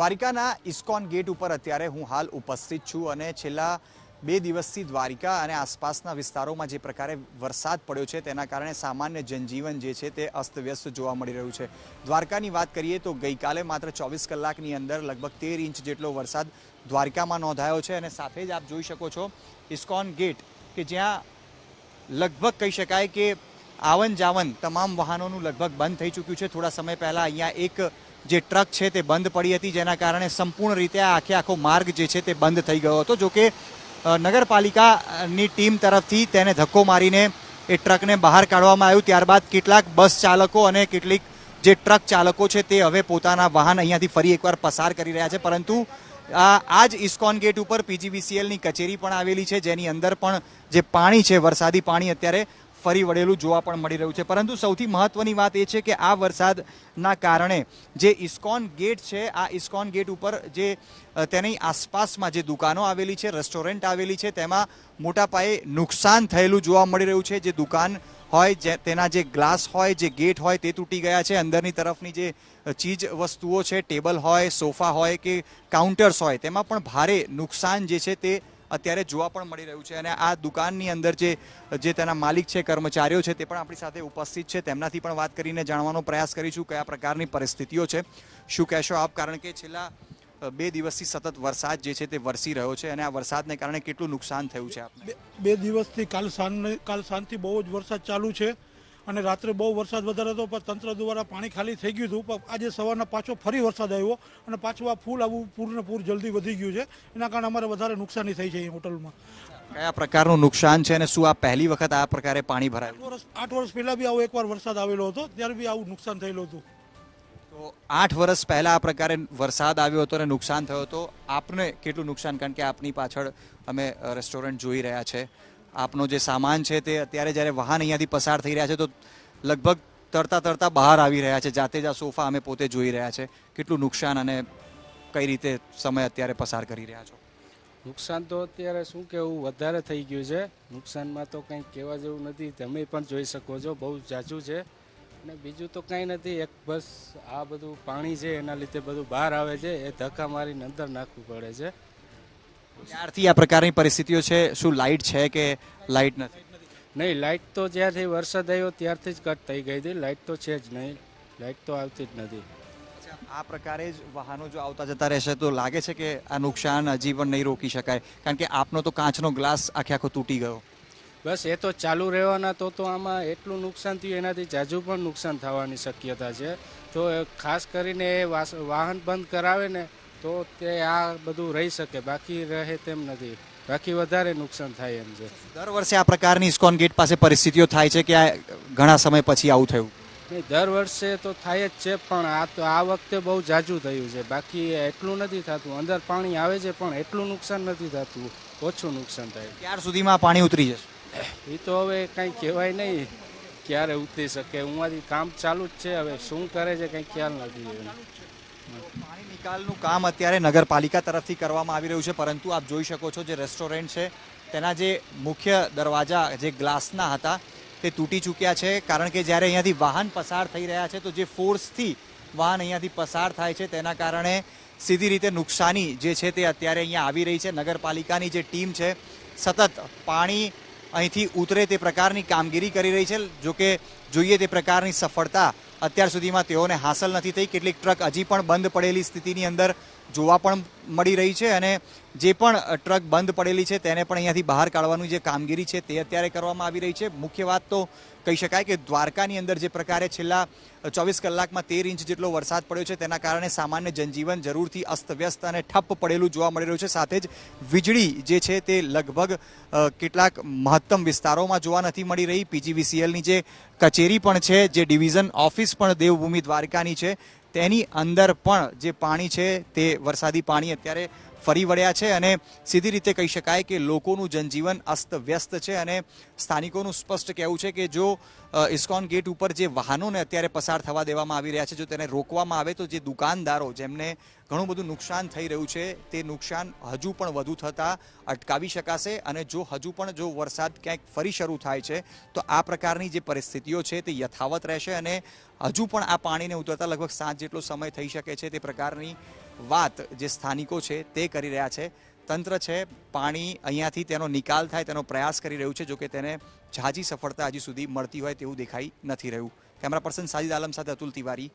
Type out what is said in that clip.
દ્વારિકાના ISKCON gate ઉપર અત્યારે હું હાલ ઉપસ્થિત છું અને છેલ્લા બે દિવસથી દ્વારિકા અને આસપાસના વિસ્તારોમાં જે પ્રકારે વરસાદ પડ્યો છે તેના કારણે સામાન્ય જનજીવન જે છે તે અસ્તવ્યસ્ત જોવા મળી રહ્યું છે. દ્વારકાની વાત કરીએ તો ગઈકાલે માત્ર ચોવીસ કલાકની અંદર લગભગ તેર ઇંચ જેટલો વરસાદ દ્વારકામાં નોંધાયો છે અને સાથે જ આપ જોઈ શકો છો ઇસ્કોન ગેટ કે જ્યાં લગભગ કહી શકાય કે આવન જાવન તમામ વાહનોનું લગભગ બંધ થઈ ચૂક્યું છે. થોડા સમય પહેલાં અહીંયા એક જે ટ્રક છે તે બંધ પડી હતી, જેના કારણે સંપૂર્ણ રીતે આખે આખો માર્ગ જે છે તે બંધ થઈ ગયો હતો. જોકે નગરપાલિકાની ટીમ તરફથી તેને ધક્કો મારીને એ ટ્રકને બહાર કાઢવામાં આવ્યું. ત્યારબાદ કેટલાક બસ ચાલકો અને કેટલીક જે ટ્રક ચાલકો છે તે હવે પોતાના વાહન અહીંયાથી ફરી એકવાર પસાર કરી રહ્યા છે. પરંતુ આ જ ઇસ્કોન ગેટ ઉપર પીજીવીસીએલની કચેરી પણ આવેલી છે, જેની અંદર પણ જે પાણી છે, વરસાદી પાણી અત્યારે ફરી વળેલું જોવા પણ મળી રહ્યું છે. પરંતુ સૌથી મહત્વની વાત એ છે કે આ વરસાદના કારણે જે ઇસ્કોન ગેટ છે, આ ઇસ્કોન ગેટ ઉપર જે તેની આસપાસમાં જે દુકાનો આવેલી છે, રેસ્ટોરન્ટ આવેલી છે, તેમાં મોટા પાયે નુકસાન થયેલું જોવા મળી રહ્યું છે. જે દુકાન હોય, જે, તેના જે ગ્લાસ હોય, જે ગેટ હોય, તે તૂટી ગયા છે. અંદરની તરફની જે ચીજ વસ્તુઓ છે, ટેબલ હોય, સોફા હોય કે કાઉન્ટર્સ હોય, તેમાં પણ ભારે નુકસાન જે છે તે અત્યારે જોવા પણ મળી રહ્યું છે અને આ દુકાનની અંદર જે જે તેના માલિક છે, કર્મચારીઓ છે, તે પણ આપણી સાથે ઉપસ્થિત છે. તેમનાથી પણ વાત કરીને જાણવાનો પ્રયાસ કરીશું કયા પ્રકારની પરિસ્થિતિઓ છે. શું કહેશો આપ? કારણ કે છેલ્લા બે દિવસથી સતત વરસાદ જે છે તે વરસી રહ્યો છે અને આ વરસાદને કારણે કેટલું નુકસાન થયું છે આપને? બે- દિવસથી કાલ સાંજ કાલ સાંજથી બહુ જ વરસાદ ચાલુ છે. અને રાત્રે બહુ વરસાદ વધારે હતો પણ તંત્ર દ્વારા પાણી ખાલી થઈ ગયું હતું. પણ આજે સવારના પાછો ફરી વરસાદ આવ્યો અને પાછું આ ફૂલ આવું પૂરને પૂર જલ્દી વધી ગયું છે. એના કારણે અમારે વધારે નુકસાની થઈ છે અહીં હોટલમાં. કયા પ્રકારનું નુકસાન છે અને શું આ પહેલી વખત આ પ્રકારે પાણી ભરાયું? વર્ષ આઠ વર્ષ પહેલાં બી આવો એકવાર વરસાદ આવેલો હતો ત્યારે બી આવું નુકસાન થયેલું હતું. તો આઠ વર્ષ પહેલાં આ પ્રકારે વરસાદ આવ્યો હતો અને નુકસાન થયો હતો. આપને કેટલું નુકસાન? કારણ કે આપની પાછળ અમે રેસ્ટોરન્ટ જોઈ રહ્યા છે. આપનો જે સામાન છે તે અત્યારે જ્યારે વાહન અહીંયાથી પસાર થઈ રહ્યા છે, તો લગભગ તરતા તરતા બહાર આવી રહ્યા છે. જાતે જ આ સોફા અમે પોતે જોઈ રહ્યા છે. કેટલું નુકસાન અને કઈ રીતે સમય અત્યારે પસાર કરી રહ્યા છો? નુકસાન તો અત્યારે શું કેવું વધારે થઈ ગયું છે. નુકસાનમાં તો કંઈ કહેવા જેવું નથી. તમે પણ જોઈ શકો છો, બહુ ઝાઝું છે. અને બીજું તો કંઈ નથી. એક બસ આ બધું પાણી છે, એના લીધે બધું બહાર આવે છે. એ ધક્કા મારીને અંદર નાખવું પડે છે. ત્યારથી આ પ્રકારની પરિસ્થિતિઓ છે. શું લાઇટ છે કે લાઇટ નથી? નહીં લાઇટ તો જ્યારથી વરસાદ આવ્યો ત્યારથી જ કટ થઈ ગઈ હતી. લાઇટ તો છે જ નહીં. લાઇટ તો આવતી જ નથી. આ પ્રકારે જ વાહનો જો આવતા જતા રહેશે તો લાગે છે કે આ નુકસાન હજી પણ નહીં રોકી શકાય? કારણ કે આપનો તો કાચનો ગ્લાસ આખે આખો તૂટી ગયો. બસ એ તો ચાલુ રહેવાના તો તો આમાં એટલું નુકસાન થયું એનાથી જાજુ પણ નુકસાન થવાની શક્યતા છે. તો ખાસ કરીને એ વાહન બંધ કરાવે ને તો તે આ બધું રહી શકે બાકી રહે તેમ નથી. બાકી વધારે નુકસાન થાય એમ છે. દર વર્ષે આ પ્રકારની ઇસ્કોન ગેટ પાસે પરિસ્થિતિઓ થાય છે કે આ ઘણા સમય પછી આવું થયું? નહીં દર વર્ષે તો થાય જ છે પણ આ તો આ વખતે બહુ જાજુ થયું છે. બાકી એટલું નથી થતું. અંદર પાણી આવે છે પણ એટલું નુકસાન નથી થતું. ઓછું નુકસાન થાય. ક્યાર સુધીમાં પાણી ઉતરી જશે? એ તો હવે કંઈ કહેવાય નહીં. ક્યારે ઉતરી શકે? ઉમાંથી કામ ચાલુ જ છે. હવે શું કરે છે કંઈ ખ્યાલ નથી નિકાલનું કામ અત્યારે નગરપાલિકા તરફથી કરવામાં આવી રહ્યું છે. પરંતુ આપ જોઈ શકો છો જે રેસ્ટોરન્ટ છે, તેના જે મુખ્ય દરવાજા જે ગ્લાસના હતા, તે તૂટી ચૂક્યા છે. કારણ કે જ્યારે અહીંયાથી વાહન પસાર થઈ રહ્યા છે, તો જે ફોર્સથી વાહન અહીંયાથી પસાર થાય છે, તેના કારણે સીધી રીતે નુકસાની જે છે તે અત્યારે અહીંયા આવી રહી છે. નગરપાલિકાની જે ટીમ છે, સતત પાણી અહીંથી ઉતરે તે પ્રકારની કામગીરી કરી રહી છે. જોકે જોઈએ તે પ્રકારની સફળતા અત્યાર સુધીમાં તેઓને હાંસલ નથી થઈ. કેટલીક ટ્રક હજી પણ બંધ પડેલી સ્થિતિની અંદર જોવા પણ મળી રહી છે અને જે પણ ટ્રક બંધ પડેલી છે તેને પણ અહીંયાથી બહાર કાઢવાની જે કામગીરી છે તે અત્યારે કરવામાં આવી રહી છે. મુખ્ય વાત તો કહી શકાય કે દ્વારકાની અંદર જે પ્રકારે છેલ્લા ચોવીસ કલાકમાં તેર ઇંચ જેટલો વરસાદ પડ્યો છે તેના કારણે સામાન્ય જનજીવન જરૂરથી અસ્તવ્યસ્ત અને ઠપ્પ પડેલું જોવા મળી રહ્યું છે. સાથે જ વીજળી જે છે તે લગભગ કેટલાક મહત્તમ વિસ્તારોમાં જોવા નથી મળી રહી. પીજીવીસીએલની જે કચેરી પણ છે, જે ડિવિઝન ઓફિસ પણ દેવભૂમિ દ્વારકાની છે તેની અંદર પણ જે પાણી છે તે વરસાદી પાણી અત્યારે ફરી વળ્યા છે અને સીધી રીતે કહી શકાય કે લોકોનું જનજીવન અસ્તવ્યસ્ત છે અને સ્થાનિકોનું સ્પષ્ટ કહેવું છે કે જો ઇસ્કોન ગેટ ઉપર જે વાહનોને અત્યારે પસાર થવા દેવામાં આવી રહ્યા છે, જો તેને રોકવામાં આવે તો જે દુકાનદારો જેમને ઘણું બધું નુકસાન થઈ રહ્યું છે, તે નુકસાન હજુ પણ વધુ થતાં અટકાવી શકાશે અને જો હજુ પણ જો વરસાદ ક્યાંક ફરી શરૂ થાય છે, તો આ પ્રકારની જે પરિસ્થિતિઓ છે તે યથાવત રહેશે અને હજુ પણ આ પાણીને ઉતરતા લગભગ સાંજ જેટલો સમય થઈ શકે છે તે પ્રકારની વાત જે સ્થાનિકો છે તે કરી રહ્યા છે. તંત્ર છે, પાણી અહીંયાથી તેનો નિકાલ થાય તેનો પ્રયાસ કરી રહ્યું છે, જોકે તેને ઝાઝી સફળતા હજી સુધી મળતી હોય તેવું દેખાઈ નથી રહ્યું. કેમેરા પર્સન સાજિદ આલમ સાથે અતુલ તિવારી.